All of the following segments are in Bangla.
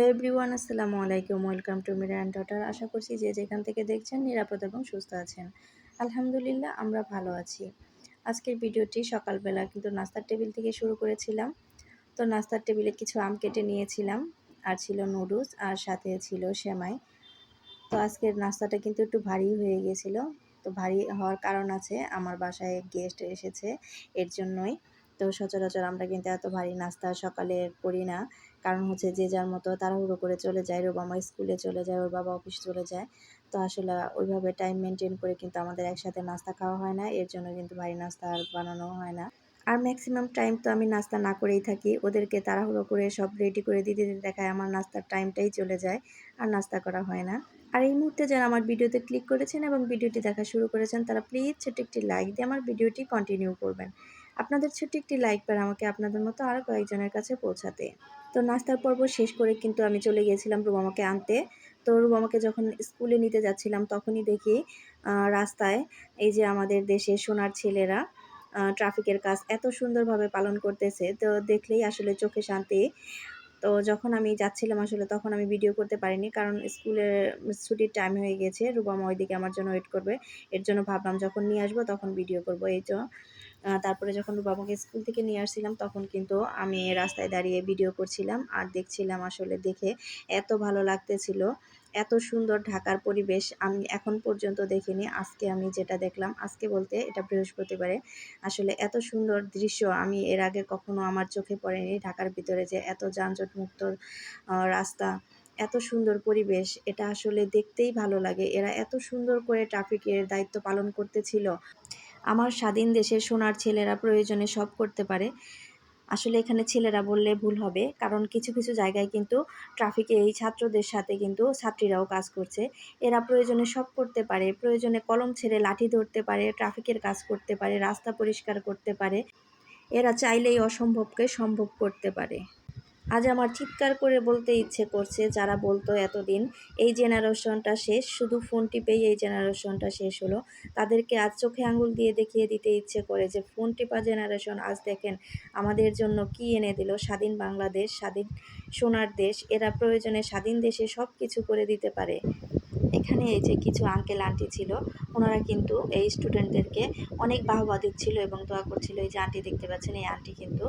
হ্যালো এভরিওয়ান, আসসালামু আলাইকুম। Welcome to Mira and daughter. আশা করছি যে যেখান থেকে দেখছেন নিরাপদ এবং সুস্থ আছেন। আলহামদুলিল্লাহ, আমরা ভালো আছি। আজকের ভিডিওটি সকালবেলা কিন্তু নাস্তার টেবিল থেকে শুরু করেছিলাম। তো নাস্তার টেবিলে কিছু আম কেটে নিয়েছিলাম। আর ছিল নুডলস আর সাথে ছিল সেমাই। তো আজকের নাস্তাটা কিন্তু একটু ভারী হয়ে গিয়েছিল তো ভারী হওয়ার কারণ আছে, আমার বাসায় গেস্ট এসেছে এর জন্যই। তো সচরাচর আমরা কিন্তু এত ভারী নাস্তা সকালে করি না। কারণ হচ্ছে যে যার মতো তাড়াহুড়ো করে চলে যায়, ওর বাবা স্কুলে চলে যায়, ওর বাবা অফিস চলে যায়। তো আসলে ওইভাবে টাইম মেনটেন করে কিন্তু আমাদের একসাথে নাস্তা খাওয়া হয় না, এর জন্য কিন্তু ভারী নাস্তা আর বানানো হয় না। আর ম্যাক্সিমাম টাইম তো আমি নাস্তা না করেই থাকি। ওদেরকে তাড়াহুড়ো করে সব রেডি করে দিতে দিতে দেখায় আমার নাস্তার টাইমটাই চলে যায়, আর নাস্তা করা হয় না। আর এই মুহূর্তে যারা আমার ভিডিওতে ক্লিক করেছেন এবং ভিডিওটি দেখা শুরু করেছেন, তারা প্লিজ ছোট্ট একটি লাইক দিয়ে আমার ভিডিওটি কন্টিনিউ করবেন। আপনাদের ছোট্ট একটি লাইক পার আমাকে আপনাদের মতো আরও কয়েকজনের কাছে পৌঁছাতে। তো নাস্তার পর্ব শেষ করে কিন্তু আমি চলে গিয়েছিলাম রুবামাকে আনতে। তো রুবামাকে যখন স্কুলে নিতে যাচ্ছিলাম তখনই দেখি রাস্তায় এই যে আমাদের দেশে সোনার ছেলেরা ট্রাফিকের কাজ এত সুন্দরভাবে পালন করতেছে। তো দেখলেই আসলে চোখে শান্তি। তো যখন আমি যাচ্ছিলাম আসলে তখন আমি ভিডিও করতে পারিনি কারণ স্কুলের ছুটির টাইম হয়ে গেছে। রুবামা ওইদিকে আমার জন্য ওয়েট করবে। এর জন্য ভাবলাম যখন নিয়ে আসব তখন ভিডিও করব। এই তো তারপরে যখন বাবাকে স্কুল থেকে নিয়ে আসছিলাম, তখন কিন্তু আমি রাস্তায় দাঁড়িয়ে ভিডিও করছিলাম আর দেখছিলাম আসলে দেখে এত ভালো লাগতেছিল, এত সুন্দর ঢাকার পরিবেশ আমি এখন পর্যন্ত দেখিনি। আজকে আমি যেটা দেখলাম, আজকে বলতে এটা বৃহস্পতিবারে। আসলে এত সুন্দর দৃশ্য আমি এর আগে কখনো আমার চোখে পড়েনি। ঢাকার ভিতরে যে এত যানজট মুক্ত রাস্তা, এত সুন্দর পরিবেশ, এটা আসলে দেখতেই ভালো লাগে। এরা এত সুন্দর করে ট্রাফিকের দায়িত্ব পালন করতেছিল। আমার স্বাধীন দেশের সোনার ছেলেরা প্রয়োজনে সব করতে পারে। আসলে এখানে ছেলেরা বললে ভুল হবে, কারণ কিছু কিছু জায়গায় কিন্তু ট্রাফিকে এই ছাত্রদের সাথে কিন্তু ছাত্রীরাও কাজ করছে। এরা প্রয়োজনে সব করতে পারে, প্রয়োজনে কলম ছেড়ে লাঠি ধরতে পারে ট্রাফিকের কাজ করতে পারে, রাস্তা পরিষ্কার করতে পারে। এরা চাইলেই অসম্ভবকে সম্ভব করতে পারে। আজ আমার চিৎকার করে বলতে ইচ্ছে করছে, যারা বলতো এতদিন, এই জেনারেশনটা শেষ, শুধু ফোন টিপেই এই জেনারেশনটা শেষ হলো। তাদেরকে আজ চোখে আঙুল দিয়ে দেখিয়ে দিতে ইচ্ছে করে যে, ফোন টিপা জেনারেশন আজ দেখেন, আমাদের জন্য কি এনে দিল স্বাধীন বাংলাদেশ, স্বাধীন সোনার দেশ, এরা প্রয়োজনে স্বাধীন দেশে সব কিছু করে দিতে পারে। এখানে এই যে কিছু আঙ্কেল আন্টি ছিল ওনারা কিন্তু এই স্টুডেন্টদেরকে অনেক বাহবা দিচ্ছিল এবং দোয়া করছিল, এই যে আন্টি দেখতে পাচ্ছেন, এই আন্টি কিন্তু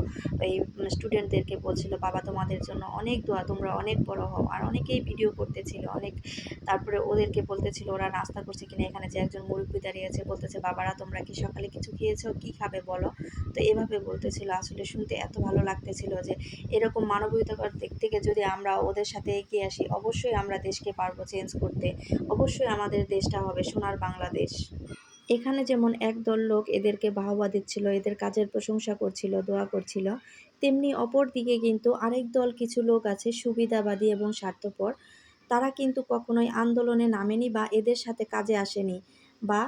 এই স্টুডেন্টদেরকে বলছিল, বাবা, তোমাদের জন্য অনেক দোয়া, তোমরা অনেক বড় হও আর অনেকেই ভিডিও করতেছিল, অনেক তারপরে ওদেরকে বলতেছিল, ওরা নাস্তা করছে কিনা, এখানে যে একজন মুরব্বী দাঁড়িয়ে আছে, বলতেছে, বাবারা, তোমরা কি সকালে কিছু খেয়েছো? কি খাবে বলো তো এভাবে বলতেছিল, আসলে শুনতে এত ভালো লাগতেছিল যে এরকম মানবীয়তার দিক থেকে যদি আমরা ওদের সাথে এগিয়ে আসি, অবশ্যই আমরা দেশকে পারব চেঞ্জ করতে। অবশ্যই আমাদের দেশটা হবে সোনার বাংলাদেশ। এখানে যেমন একদল লোক এদেরকে বাহবা দিচ্ছিল, এদের কাজের প্রশংসা করছিল, দোয়া করছিল, তেমনি অপর দিকে কিন্তু আরেক দল কিছু লোক আছে সুবিধাবাদী এবং স্বার্থপর। তারা কিন্তু কখনোই আন্দোলনে নামেনি বা এদের সাথে কাজে আসেনি বা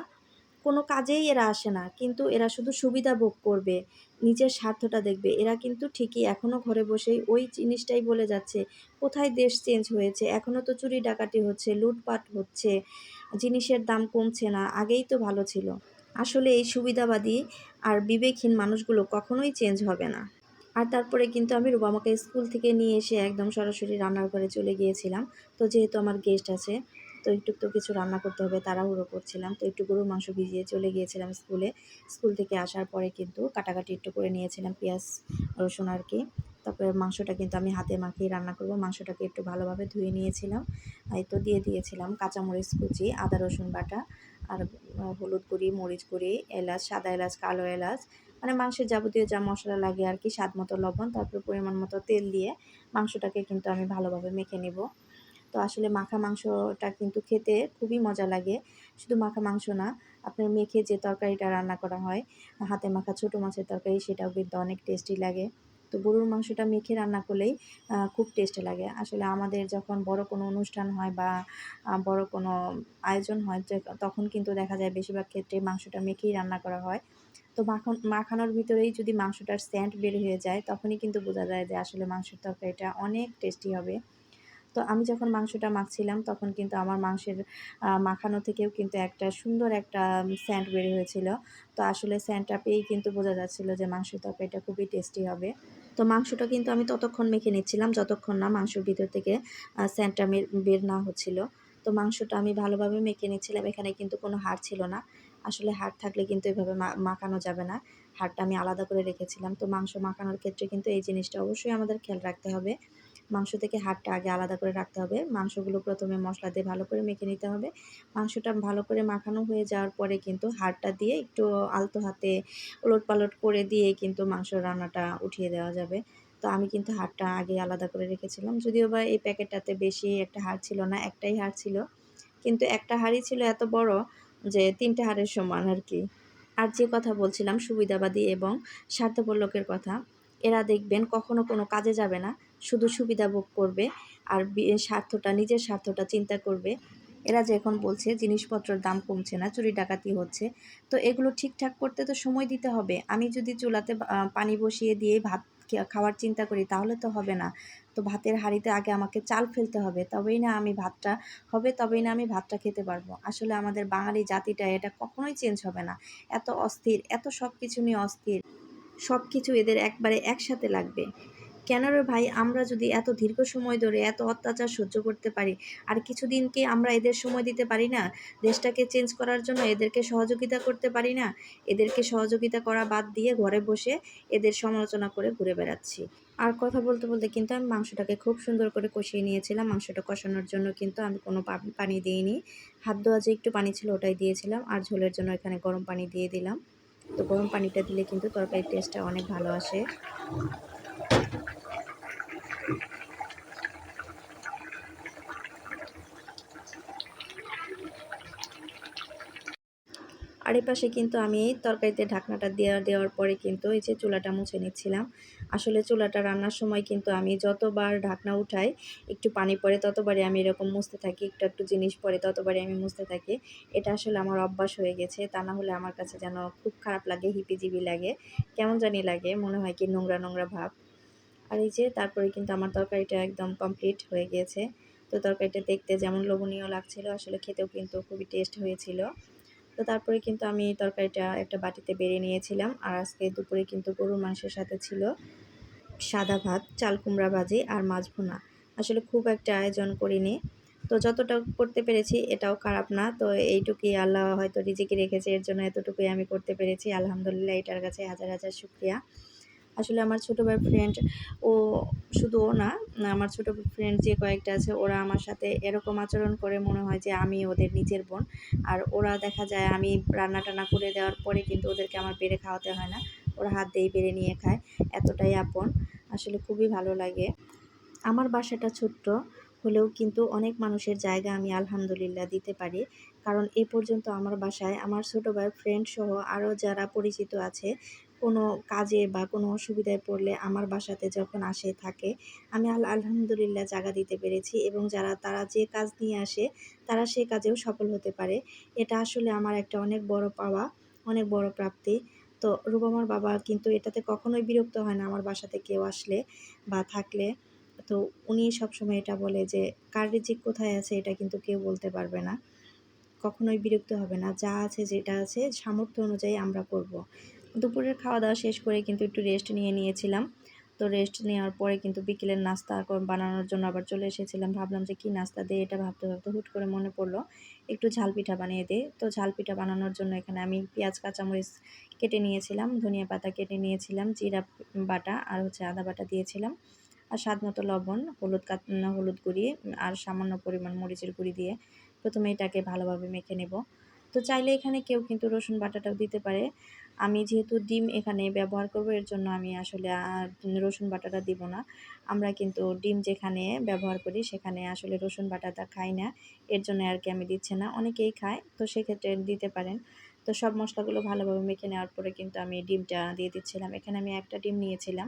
কোনো কাজেই এরা আসে না। কিন্তু এরা শুধু সুবিধা ভোগ করবে, নিজের স্বার্থটা দেখবে। এরা কিন্তু ঠিকই এখনও ঘরে বসেই ওই জিনিসটাই বলে যাচ্ছে, কোথায় দেশ চেঞ্জ হয়েছে এখনও তো চুরি ডাকাতি হচ্ছে, লুটপাট হচ্ছে জিনিসের দাম কমছে না, আগেই তো ভালো ছিল। আসলে এই সুবিধাবাদী আর বিবেকহীন মানুষগুলো কখনোই চেঞ্জ হবে না। আর তারপরে কিন্তু আমি রুবামাকে স্কুল থেকে নিয়ে এসে একদম সরাসরি রান্নার ঘরে চলে গিয়েছিলাম। তো যেহেতু আমার গেস্ট আছে, তো একটু তো কিছু রান্না করতে হবে, তাড়াহুড়ো করছিলাম। তো একটু গরুর মাংস ভিজিয়ে চলে গিয়েছিলাম স্কুলে। স্কুল থেকে আসার পরে কিন্তু কাটাকাটি একটু করে নিয়েছিলাম, পেঁয়াজ, রসুন আর কি। তারপরে মাংসটা কিন্তু আমি হাতে মাখিয়ে রান্না করব। মাংসটাকে একটু ভালোভাবে ধুয়ে নিয়েছিলাম। এই তো দিয়ে দিয়েছিলাম কাঁচামরিচ কুচি, আদা, রসুন বাটা আর হলুদ গুঁড়ি, মরিচ গুঁড়ি, এলাচ, সাদা এলাচ, কালো এলাচ। মানে মাংসের যাবতীয় যা মশলা লাগে আর কি, স্বাদ মতো লবণ, তারপর পরিমাণ মতো তেল দিয়ে মাংসটাকে কিন্তু আমি ভালোভাবে মেখে নেব। তো আসলে মাখা মাংসটা কিন্তু খেতে খুবই মজা লাগে। শুধু মাখা মাংস না, আপনার মেখে যে তরকারিটা রান্না করা হয়, হাতে মাখা ছোটো মাছের তরকারি, সেটাও কিন্তু অনেক টেস্টি লাগে। তো গরুর মাংসটা মেখে রান্না করলেই খুব টেস্ট লাগে। আসলে আমাদের যখন বড় কোনো অনুষ্ঠান হয় বা বড় কোনো আয়োজন হয় তখন কিন্তু দেখা যায় বেশিরভাগ ক্ষেত্রে মাংসটা মেখেই রান্না করা হয়। তো মাখন, মাখানোর ভিতরেই যদি মাংসটার স্যান্ট বের হয়ে যায়, তখনই কিন্তু বোঝা যায় যে আসলে মাংসের তরকারিটা অনেক টেস্টি হবে। তো আমি যখন মাংসটা মাখছিলাম, তখন কিন্তু আমার মাংসের মাখানো থেকেও কিন্তু একটা সুন্দর একটা স্যান্ট বের হয়েছিল। তো আসলে স্যান্টটা পেয়েই কিন্তু বোঝা যাচ্ছিল যে মাংসের তরকারিটা খুবই টেস্টি হবে। তো মাংসটা কিন্তু আমি ততক্ষণ মেখে নিচ্ছিলাম, যতক্ষণ না মাংসর ভিতর থেকে স্যান্টটা বের না হচ্ছিল। তো মাংসটা আমি ভালোভাবে মেখে নিচ্ছিলাম, এখানে কিন্তু কোনো হাড় ছিল না। আসলে হাড় থাকলে কিন্তু এভাবে মাখানো যাবে না। হাড়টা আমি আলাদা করে রেখেছিলাম। তো মাংস মাখানোর ক্ষেত্রে কিন্তু এই জিনিসটা অবশ্যই আমাদের খেয়াল রাখতে হবে। মাংস থেকে হাড়টা আগে আলাদা করে রাখতে হবে। মাংসগুলো প্রথমে মশলা দিয়ে ভালো করে মেখে নিতে হবে। মাংসটা ভালো করে মাখানো হয়ে যাওয়ার পরে কিন্তু হাড়টা দিয়ে একটু আলতো হাতে ওলট পালট করে দিয়ে কিন্তু মাংস রান্নাটা উঠিয়ে দেওয়া যাবে। তো আমি কিন্তু হাড়টা আগে আলাদা করে রেখেছিলাম। যদিও বা এই প্যাকেটটাতে বেশি একটা হাড় ছিল না, একটাই হাড় ছিল। কিন্তু একটা হাড়ই ছিল এত বড় যে তিনটে হাড়ের সমান আর কি। আর যে কথা বলছিলাম, সুবিধাবাদী এবং স্বার্থপর লোকের কথা, এরা দেখবেন কখনো কোনো কাজে যাবে না। শুধু সুবিধা ভোগ করবে আর স্বার্থটা, নিজের স্বার্থটা চিন্তা করবে। এরা যে এখন বলছে জিনিসপত্রের দাম কমছে না, চুরি ডাকাতি হচ্ছে। তো এগুলো ঠিকঠাক করতে তো সময় দিতে হবে। আমি যদি চুলাতে পানি বসিয়ে দিয়ে ভাত খাওয়ার চিন্তা করি তাহলে তো হবে না। তো ভাতের হাঁড়িতে আগে আমাকে চাল ফেলতে হবে, তবেই না আমি ভাতটা হবে, তবেই না আমি ভাতটা খেতে পারব। আসলে আমাদের বাঙালি জাতিটা এটা কখনোই চেঞ্জ হবে না। এত অস্থির, এত সব কিছু নিয়ে অস্থির। সব কিছু এদের একবারে একসাথে লাগবে। কেন রে ভাই? আমরা যদি এত দীর্ঘ সময় ধরে এত অত্যাচার সহ্য করতে পারি, আর কিছুদিন কি আমরা এদের সময় দিতে পারি না? দেশটাকে চেঞ্জ করার জন্য এদেরকে সহযোগিতা করতে পারি না? এদেরকে সহযোগিতা করা বাদ দিয়ে ঘরে বসে এদের সমালোচনা করে ঘুরে বেড়াচ্ছি। আর কথা বলতে বলতে কিন্তু আমি মাংসটাকে খুব সুন্দর করে কষিয়ে নিয়েছিলাম। মাংসটা কষানোর জন্য কিন্তু আমি কোনো পানি দিইনি। হাত ধোয়া যে একটু পানি ছিল ওটাই দিয়েছিলাম। আর ঝোলের জন্য এখানে গরম পানি দিয়ে দিলাম। তো গরম পানিটা দিলে কিন্তু তরকারির টেস্টটা অনেক ভালো আসে। আর পাশে কিন্তু আমি তরকারিতে ঢাকনাটা দেওয়া দেওয়ার পরে কিন্তু এই যে চুলাটা মুছে নিচ্ছিলাম। আসলে চুলাটা রান্নার সময় কিন্তু আমি যতবার ঢাকনা উঠাই, একটু পানি পড়ে ততবারই আমি এরকম মুছতে থাকি, একটু একটু জিনিস পড়ে ততবারই আমি মুছতে থাকি। এটা আসলে আমার অভ্যাস হয়ে গেছে, তা না হলে আমার কাছে যেন খুব খারাপ লাগে, হিপিজিবি লাগে, কেমন জানি লাগে, মনে হয় কি নোংরা নোংরা ভাব। আর এই যে তারপরে কিন্তু আমার তরকারিটা একদম কমপ্লিট হয়ে গিয়েছে তো তরকারিটা দেখতে যেমন লোভনীয় লাগছিল, আসলে খেতেও কিন্তু খুবই টেস্ট হয়েছিল। তো তারপরে কিন্তু আমি তরকারিটা একটা বাটিতে বেড়ে নিয়েছিলাম। আর আজকে দুপুরে কিন্তু গরুর মাংসের সাথে ছিল সাদা ভাত, চাল কুমড়া ভাজি আর মাছ ভুনা। আসলে খুব একটা আয়োজন করিনি। তো যতটা করতে পেরেছি এটাও খারাপ না। তো এইটুকুই আল্লাহ হয়তো রিজিকে রেখেছে, এর জন্য এতটুকুই আমি করতে পেরেছি। আলহামদুলিল্লাহ, এটার কাছে হাজার হাজার শুক্রিয়া। আসলে আমার ছোটো ভাই ফ্রেন্ড ও শুধু ও না, আমার ছোটো ফ্রেন্ড যে কয়েকটা আছে, ওরা আমার সাথে এরকম আচরণ করে মনে হয় যে আমি ওদের নিজের বোন। আর ওরা দেখা যায় আমি রান্না টান্না করে দেওয়ার পরে কিন্তু ওদেরকে আমার বেড়ে খাওয়াতে হয় না। ওরা হাত দিয়ে বেড়ে নিয়ে খায়। এতটাই আপন। আসলে খুবই ভালো লাগে। আমার বাসাটা ছোট্ট, হলেও কিন্তু অনেক মানুষের জায়গা আমি আলহামদুলিল্লাহ দিতে পারি। কারণ এ পর্যন্ত আমার বাসায় আমার ছোটো ভাইয়ের ফ্রেন্ড সহ আরও যারা পরিচিত আছে কোনো কাজে বা কোনো অসুবিধায় পড়লে আমার বাসাতে যখন আসে, থাকে, আমি আল, আলহামদুলিল্লাহ জায়গা দিতে পেরেছি এবং যারা, তারা যে কাজ নিয়ে আসে, তারা সে কাজেও সফল হতে পারে। এটা আসলে আমার একটা অনেক বড় পাওয়া, অনেক বড় প্রাপ্তি। তো রূপমার বাবা কিন্তু এটাতে কখনোই বিরক্ত হয় না আমার বাসাতে কেউ আসলে বা থাকলে। তো উনি সবসময় এটা বলে যে, কার রিজিক কোথায় আছে এটা কিন্তু কেউ বলতে পারবে না। কখনোই বিরক্ত হবে না। যা আছে যেটা আছে, সামর্থ্য অনুযায়ী আমরা করব। দুপুরের খাওয়া দাওয়া শেষ করে কিন্তু একটু রেস্ট নিয়ে নিয়েছিলাম। তো রেস্ট নেওয়ার পরে কিন্তু বিকেলের নাস্তা বানানোর জন্য আবার চলে এসেছিলাম। ভাবলাম যে কী নাস্তা দিয়ে এটা ভাবতে ভাবতে হুট করে মনে পড়ল, একটু ঝাল পিঠা বানিয়ে দিই। তো ঝাল পিঠা বানানোর জন্য এখানে আমি পেঁয়াজ, কাঁচামরিচ কেটে নিয়েছিলাম, ধনিয়া পাতা কেটে নিয়েছিলাম, জিরা বাটা আর হচ্ছে আদা বাটা দিয়েছিলাম আর স্বাদ মতো লবণ, হলুদ হলুদ গুঁড়ি আর সামান্য পরিমাণ মরিচের গুঁড়ি দিয়ে প্রথমে এটাকে ভালোভাবে মেখে নেব। তো চাইলে এখানে কেউ কিন্তু রসুন বাটাটাও দিতে পারে। আমি যেহেতু ডিম এখানে ব্যবহার করব, এর জন্য আমি আসলে রসুন বাটাটা দিব না। আমরা কিন্তু ডিম যেখানে ব্যবহার করি, সেখানে আসলে রসুন বাটাটা খাই না। এর জন্য আর কি আমি দিচ্ছি না। অনেকেই খায়, তো সেক্ষেত্রে দিতে পারেন। তো সব মশলাগুলো ভালোভাবে মেখে নেওয়ার পরে কিন্তু আমি ডিমটা দিয়ে দিচ্ছিলাম। এখানে আমি একটা ডিম নিয়েছিলাম।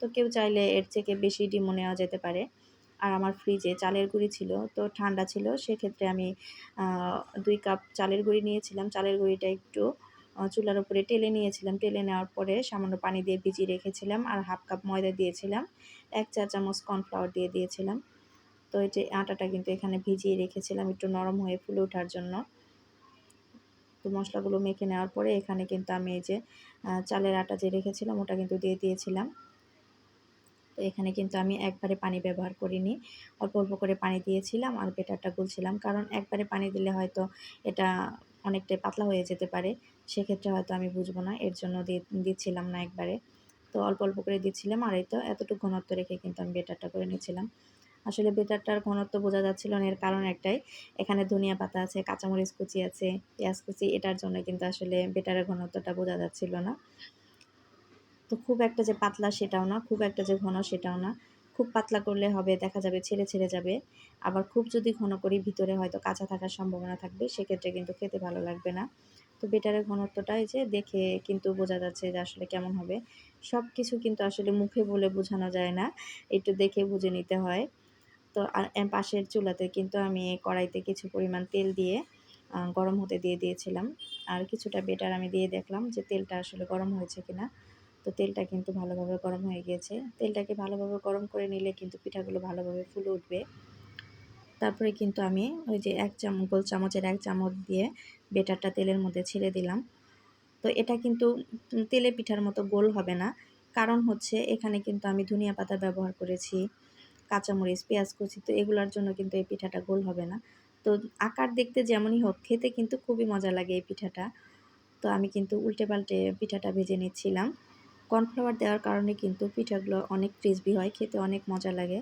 তো কেউ চাইলে এর থেকে বেশি ডিমও নেওয়া যেতে পারে। আর আমার ফ্রিজে চালের গুঁড়ি ছিল, তো ঠান্ডা ছিল। সেক্ষেত্রে আমি দুই কাপ চালের গুঁড়ি নিয়েছিলাম। চালের গুঁড়িটা একটু চুলার উপরে টেলে নিয়েছিলাম। টেলে নেওয়ার পরে সামান্য পানি দিয়ে ভিজিয়ে রেখেছিলাম আর হাফ কাপ ময়দা দিয়েছিলাম। এক চা চামচ কর্নফ্লাওয়ার দিয়ে দিয়েছিলাম। তো এই যে আটাটা কিন্তু এখানে ভিজিয়ে রেখেছিলাম একটু নরম হয়ে ফুলে ওঠার জন্য। তো মশলাগুলো মেখে নেওয়ার পরে এখানে কিন্তু আমি এই যে চালের আটা যে রেখেছিলাম ওটা কিন্তু দিয়ে দিয়েছিলাম। তো এখানে কিন্তু আমি একবারে পানি ব্যবহার করিনি। অল্প অল্প করে পানি দিয়েছিলাম আর বেটারটা গুলছিলাম। কারণ একবারে পানি দিলে হয়তো এটা অনেকটাই পাতলা হয়ে যেতে পারে, সেক্ষেত্রে হয়তো আমি বুঝব না, এর জন্য দিচ্ছিলাম না একবারে। তো অল্প অল্প করে দিচ্ছিলাম, আর এই তো এতটুকু ঘনত্ব রেখে কিন্তু আমি বেটারটা করে নিয়েছিলাম আসলে বেটারটার ঘনত্ব বোঝা যাচ্ছিল না, এর কারণ একটাই, এখানে ধনিয়া পাতা আছে, কাঁচামরিচ কুচি আছে, পেঁয়াজ কুচি, এটার জন্য কিন্তু আসলে বেটারের ঘনত্বটা বোঝা যাচ্ছিল না। তো খুব একটা যে পাতলা সেটাও না, খুব একটা যে ঘন সেটাও না। খুব পাতলা করলে হবে, দেখা যাবে ছেড়ে ছেড়ে যাবে। আবার খুব যদি ঘন করি, ভিতরে হয়তো কাঁচা থাকার সম্ভাবনা থাকবে, সেক্ষেত্রে কিন্তু খেতে ভালো লাগবে না। তো বেটারের ঘনত্বটাই যে দেখে কিন্তু বোঝা যাচ্ছে যে আসলে কেমন হবে। সব কিছু কিন্তু আসলে মুখে বলে বোঝানো যায় না, একটু দেখে বুঝে নিতে হয়। তো আর পাশের চুলাতে কিন্তু আমি কড়াইতে কিছু পরিমাণ তেল দিয়ে গরম হতে দিয়ে দিয়েছিলাম। আর কিছুটা বেটার আমি দিয়ে দেখলাম যে তেলটা আসলে গরম হয়েছে কিনা। তো তেলটা কিন্তু ভালোভাবে গরম হয়ে গিয়েছে। তেলটাকে ভালোভাবে গরম করে নিলে কিন্তু পিঠাগুলো ভালোভাবে ফুলে উঠবে। তারপরে কিন্তু আমি ওই যে এক চামচ গোল চামচের এক চামচ দিয়ে বেটারটা তেলের মধ্যে ছেড়ে দিলাম। তো এটা কিন্তু তেলে পিঠার মতো গোল হবে না। কারণ হচ্ছে এখানে কিন্তু আমি ধনিয়া পাতা ব্যবহার করেছি, কাঁচামরিচ, পেঁয়াজ কুচি, তো এগুলোর জন্য কিন্তু এই পিঠাটা গোল হবে না। তো আকার দেখতে যেমনই হোক, খেতে কিন্তু খুবই মজা লাগে এই পিঠাটা। তো আমি কিন্তু উল্টে পাল্টে পিঠাটা ভেজে নিচ্ছিলাম। কর্নফ্লাওয়ার দেওয়ার কারণে কিন্তু পিঠাগুলো অনেক ক্রিসপি হয়, খেতে অনেক মজা লাগে।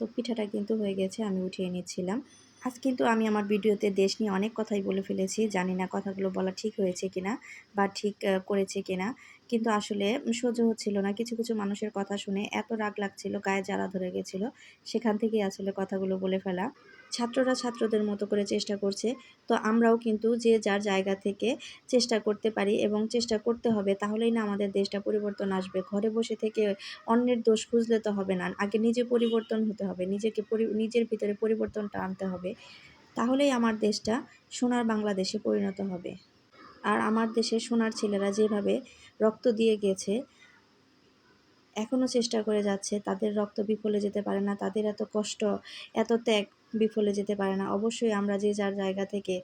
তো পিঠাটা কিন্তু হয়ে গেছে, আমি উঠিয়ে নিচ্ছিলাম। আজ কিন্তু আমি আমার ভিডিওতে দেশ নিয়ে অনেক কথাই বলে ফেলেছি, জানি না কথাগুলো বলা ঠিক হয়েছে কিনা বা ঠিক করেছে কিনা। কিন্তু আসলে সহ্য হচ্ছিল না, কিছু কিছু মানুষের কথা শুনে এত রাগ লাগছিল, গায়ে জ্বালা ধরে গেছিল, সেখান থেকেই আসলে কথাগুলো বলে ফেলা। ছাত্ররা ছাত্রদের মতো করে চেষ্টা করছে, তো আমরাও কিন্তু যে যার জায়গা থেকে চেষ্টা করতে পারি এবং চেষ্টা করতে হবে, তাহলেই না আমাদের দেশটা পরিবর্তন আসবে। ঘরে বসে থেকে অন্যের দোষ খুঁজলে তো হবে না, আগে নিজে পরিবর্তন হতে হবে, নিজেকে নিজের ভিতরে পরিবর্তনটা আনতে হবে, তাহলেই আমার দেশটা সোনার বাংলাদেশে পরিণত হবে। আর আমার দেশের সোনার ছেলেরা যেভাবে রক্ত দিয়ে গেছে এখনও চেষ্টা করে যাচ্ছে, তাদের রক্ত বিফলে যেতে পারে না, তাদের এত কষ্ট, এত ত্যাগ বিফলে যেতে পারে না। অবশ্যই আমরা যে যার জায়গা থেকে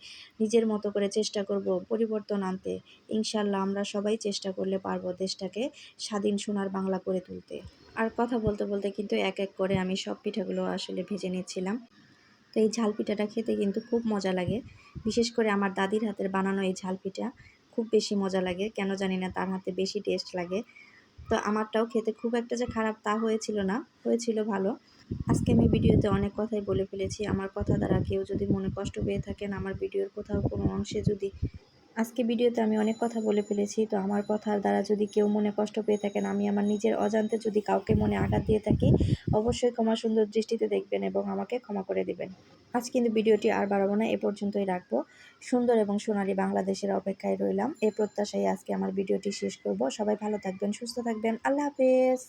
নিজের মতো করে চেষ্টা করব পরিবর্তন আনতে ইনশাল্লাহ আমরা সবাই চেষ্টা করলে পারব দেশটাকে স্বাধীন সোনার বাংলা করে তুলতে। আর কথা বলতে বলতে কিন্তু এক এক করে আমি সব পিঠাগুলো আসলে ভেজে নিচ্ছিলাম। তো এই ঝাল পিঠাটা খেতে কিন্তু খুব মজা লাগে। বিশেষ করে আমার দাদির হাতের বানানো এই ঝাল পিঠা খুব বেশি মজা লাগে। কেন জানি না তার হাতে বেশি টেস্ট লাগে। তো আমারটাও খেতে খুব একটা যে খারাপ তা হয়েছিল না। হয়েছিল ভালো। আজকে আমি ভিডিওতে অনেক কথাই বলে ফেলেছি। আমার কথা দ্বারা কেউ যদি মনে কষ্ট পেয়ে থাকেন, আমার ভিডিওর কোথাও কোনো অংশে যদি আজকে ভিডিওতে আমি অনেক কথা বলে ফেলেছি, তো আমার কথার দ্বারা যদি কেউ মনে কষ্ট পেয়ে থাকেন, আমি আমার নিজের অজান্তে যদি কাউকে মনে আঘাত দিয়ে থাকি, অবশ্যই ক্ষমা সুন্দর দৃষ্টিতে দেখবেন এবং আমাকে ক্ষমা করে দেবেন। আজ কিন্তু ভিডিওটি আর বাড়াবো না, এ পর্যন্তই রাখব। সুন্দর এবং সোনালি বাংলাদেশের অপেক্ষায় রইলাম। এই প্রত্যাশায় আজকে আমার ভিডিওটি শেষ করব। সবাই ভালো থাকবেন, সুস্থ থাকবেন। আল্লাহ হাফেজ।